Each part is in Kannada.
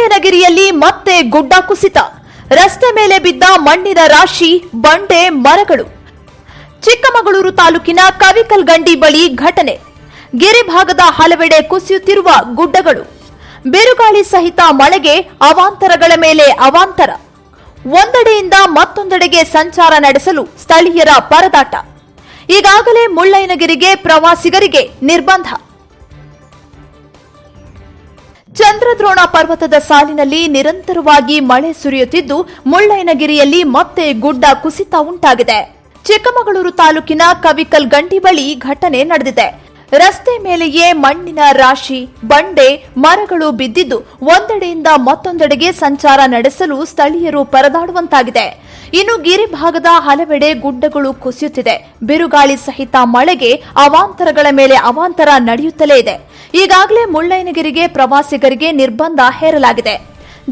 ಮುಳ್ಳಯ್ಯನಗಿರಿಯಲ್ಲಿ ಮತ್ತೆ ಗುಡ್ಡ ಕುಸಿತ. ರಸ್ತೆ ಮೇಲೆ ಬಿದ್ದ ಮಣ್ಣಿನ ರಾಶಿ, ಬಂಡೆ, ಮರಗಳು. ಚಿಕ್ಕಮಗಳೂರು ತಾಲೂಕಿನ ಕವಿಕಲ್ಗಂಡಿ ಬಳಿ ಘಟನೆ. ಗಿರಿಭಾಗದ ಹಲವೆಡೆ ಕುಸಿಯುತ್ತಿರುವ ಗುಡ್ಡಗಳು. ಬಿರುಗಾಳಿ ಸಹಿತ ಮಳೆಗೆ ಅವಾಂತರಗಳ ಮೇಲೆ ಅವಾಂತರ. ಒಂದೆಡೆಯಿಂದ ಮತ್ತೊಂದೆಡೆಗೆ ಸಂಚಾರ ನಡೆಸಲು ಸ್ಥಳೀಯರ ಪರದಾಟ. ಈಗಾಗಲೇ ಮುಳ್ಳಯ್ಯನಗಿರಿಗೆ ಪ್ರವಾಸಿಗರಿಗೆ ನಿರ್ಬಂಧ. ಚಂದ್ರದ್ರೋಣ ಪರ್ವತದ ಸಾಲಿನಲ್ಲಿ ನಿರಂತರವಾಗಿ ಮಳೆ ಸುರಿಯುತ್ತಿದ್ದು, ಮುಳ್ಳಯ್ಯನಗಿರಿಯಲ್ಲಿ ಮತ್ತೆ ಗುಡ್ಡ ಕುಸಿತ ಉಂಟಾಗಿದೆ. ಚಿಕ್ಕಮಗಳೂರು ತಾಲೂಕಿನ ಕವಿಕಲ್ ಗಂಡಿ ಬಳಿ ಘಟನೆ ನಡೆದಿದೆ. ರಸ್ತೆ ಮೇಲೆಯೇ ಮಣ್ಣಿನ ರಾಶಿ, ಬಂಡೆ, ಮರಗಳು ಬಿದ್ದಿದ್ದು ಒಂದೆಡೆಯಿಂದ ಮತ್ತೊಂದೆಡೆಗೆ ಸಂಚಾರ ನಡೆಸಲು ಸ್ಥಳೀಯರು ಪರದಾಡುವಂತಾಗಿದೆ. ಇನ್ನು ಗಿರಿಭಾಗದ ಹಲವೆಡೆ ಗುಡ್ಡಗಳು ಕುಸಿಯುತ್ತಿದೆ. ಬಿರುಗಾಳಿ ಸಹಿತ ಮಳೆಗೆ ಅವಾಂತರಗಳ ಮೇಲೆ ಅವಾಂತರ ನಡೆಯುತ್ತಲೇ ಇದೆ. ಈಗಾಗಲೇ ಮುಳ್ಳಯ್ಯನಗಿರಿಗೆ ಪ್ರವಾಸಿಗರಿಗೆ ನಿರ್ಬಂಧ ಹೇರಲಾಗಿದೆ.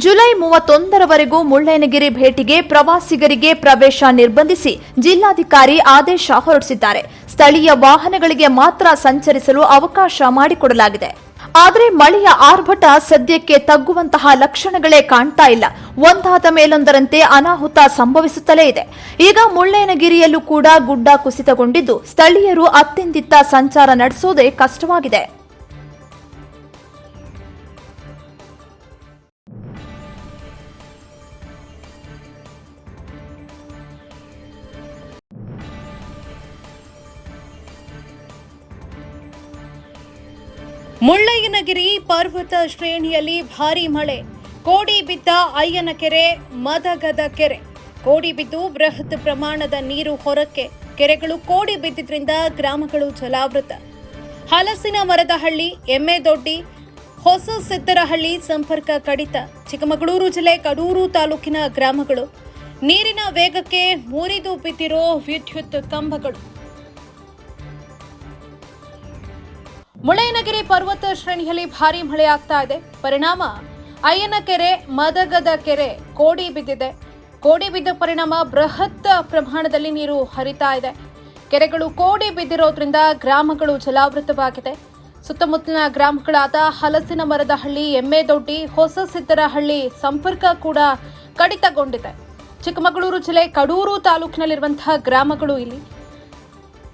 ಜುಲೈ ಮೂವತ್ತೊಂದರವರೆಗೂ ಮುಳ್ಳಯ್ಯನಗಿರಿ ಭೇಟಿಗೆ ಪ್ರವಾಸಿಗರಿಗೆ ಪ್ರವೇಶ ನಿರ್ಬಂಧಿಸಿ ಜಿಲ್ಲಾಧಿಕಾರಿ ಆದೇಶ ಹೊರಡಿಸಿದ್ದಾರೆ. ಸ್ಥಳೀಯ ವಾಹನಗಳಿಗೆ ಮಾತ್ರ ಸಂಚರಿಸಲು ಅವಕಾಶ ಮಾಡಿಕೊಡಲಾಗಿದೆ. ಆದರೆ ಮಳೆಯ ಆರ್ಭಟ ಸದ್ಯಕ್ಕೆ ತಗ್ಗುವಂತಹ ಲಕ್ಷಣಗಳೇ ಕಾಣ್ತಾ ಇಲ್ಲ. ಒಂದಾದ ಮೇಲೊಂದರಂತೆ ಅನಾಹುತ ಸಂಭವಿಸುತ್ತಲೇ ಇದೆ. ಈಗ ಮುಳ್ಳಯ್ಯನಗಿರಿಯಲ್ಲೂ ಕೂಡ ಗುಡ್ಡ ಕುಸಿತಗೊಂಡಿದ್ದು ಸ್ಥಳೀಯರು ಅತ್ತಿಂದಿತ್ತ ಸಂಚಾರ ನಡೆಸೋದೇ ಕಷ್ಟವಾಗಿದೆ. ಮುಳ್ಳಯ್ಯನಗಿರಿ ಪರ್ವತ ಶ್ರೇಣಿಯಲ್ಲಿ ಭಾರಿ ಮಳೆ. ಕೋಡಿ ಬಿದ್ದ ಅಯ್ಯನಕೆರೆ ಮದಗದ ಕೆರೆ. ಕೋಡಿ ಬಿದ್ದು ಬೃಹತ್ ಪ್ರಮಾಣದ ನೀರು ಹೊರಕ್ಕೆ. ಕೆರೆಗಳು ಕೋಡಿ ಬಿದ್ದಿದ್ರಿಂದ ಗ್ರಾಮಗಳು ಜಲಾವೃತ. ಹಲಸಿನ ಮರದಹಳ್ಳಿ, ಎಮ್ಮೆದೊಡ್ಡಿ, ಹೊಸ ಸಿದ್ದರಹಳ್ಳಿ ಸಂಪರ್ಕ ಕಡಿತ. ಚಿಕ್ಕಮಗಳೂರು ಜಿಲ್ಲೆ ಕಡೂರು ತಾಲೂಕಿನ ಗ್ರಾಮಗಳು. ನೀರಿನ ವೇಗಕ್ಕೆ ಮುರಿದು ಬಿದ್ದಿರೋ ವಿದ್ಯುತ್ ಕಂಬಗಳು. ಮುಳ್ಳಯ್ಯನಗಿರಿ ಪರ್ವತ ಶ್ರೇಣಿಯಲ್ಲಿ ಭಾರಿ ಮಳೆ ಆಗ್ತಾ ಇದೆ. ಪರಿಣಾಮ ಅಯ್ಯನಕೆರೆ, ಮದಗದ ಕೆರೆ ಕೋಡಿ ಬಿದ್ದಿದೆ. ಕೋಡಿ ಬಿದ್ದ ಪರಿಣಾಮ ಬೃಹತ್ ಪ್ರಮಾಣದಲ್ಲಿ ನೀರು ಹರಿತಾ ಇದೆ. ಕೆರೆಗಳು ಕೋಡಿ ಬಿದ್ದಿರೋದ್ರಿಂದ ಗ್ರಾಮಗಳು ಜಲಾವೃತವಾಗಿದೆ. ಸುತ್ತಮುತ್ತಲಿನ ಗ್ರಾಮಗಳಾದ ಹಲಸಿನ ಮರದ ಮರದಹಳ್ಳಿ, ಎಮ್ಮೆದೊಡ್ಡಿ, ಹೊಸ ಸಿದ್ದರಹಳ್ಳಿ ಸಂಪರ್ಕ ಕೂಡ ಕಡಿತಗೊಂಡಿದೆ. ಚಿಕ್ಕಮಗಳೂರು ಜಿಲ್ಲೆ ಕಡೂರು ತಾಲೂಕಿನಲ್ಲಿರುವಂತಹ ಗ್ರಾಮಗಳು ಇಲ್ಲಿ.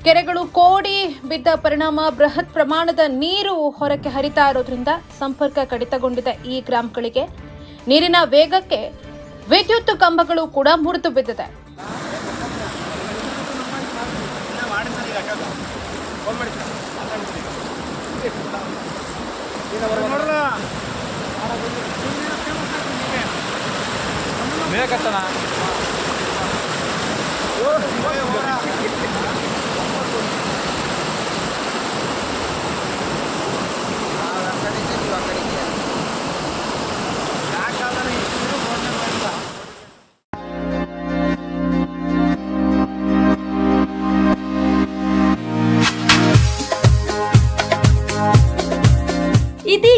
ಕೆರೆಗಳು ಕೋಡಿ ಬಿದ್ದ ಪರಿಣಾಮ, ಬೃಹತ್ ಪ್ರಮಾಣದ ನೀರು ಹೊರಕ್ಕೆ ಹರಿತಾ ಇರೋದ್ರಿಂದ ಸಂಪರ್ಕ ಕಡಿತಗೊಂಡಿದ್ದ ಈ ಗ್ರಾಮಗಳಿಗೆ. ನೀರಿನ ವೇಗಕ್ಕೆ ವಿದ್ಯುತ್ ಕಂಬಗಳು ಕೂಡ ಮುರಿದು ಬಿದ್ದಿದೆ.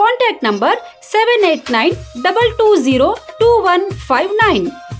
contact number seven eight nine double two zero two one five nine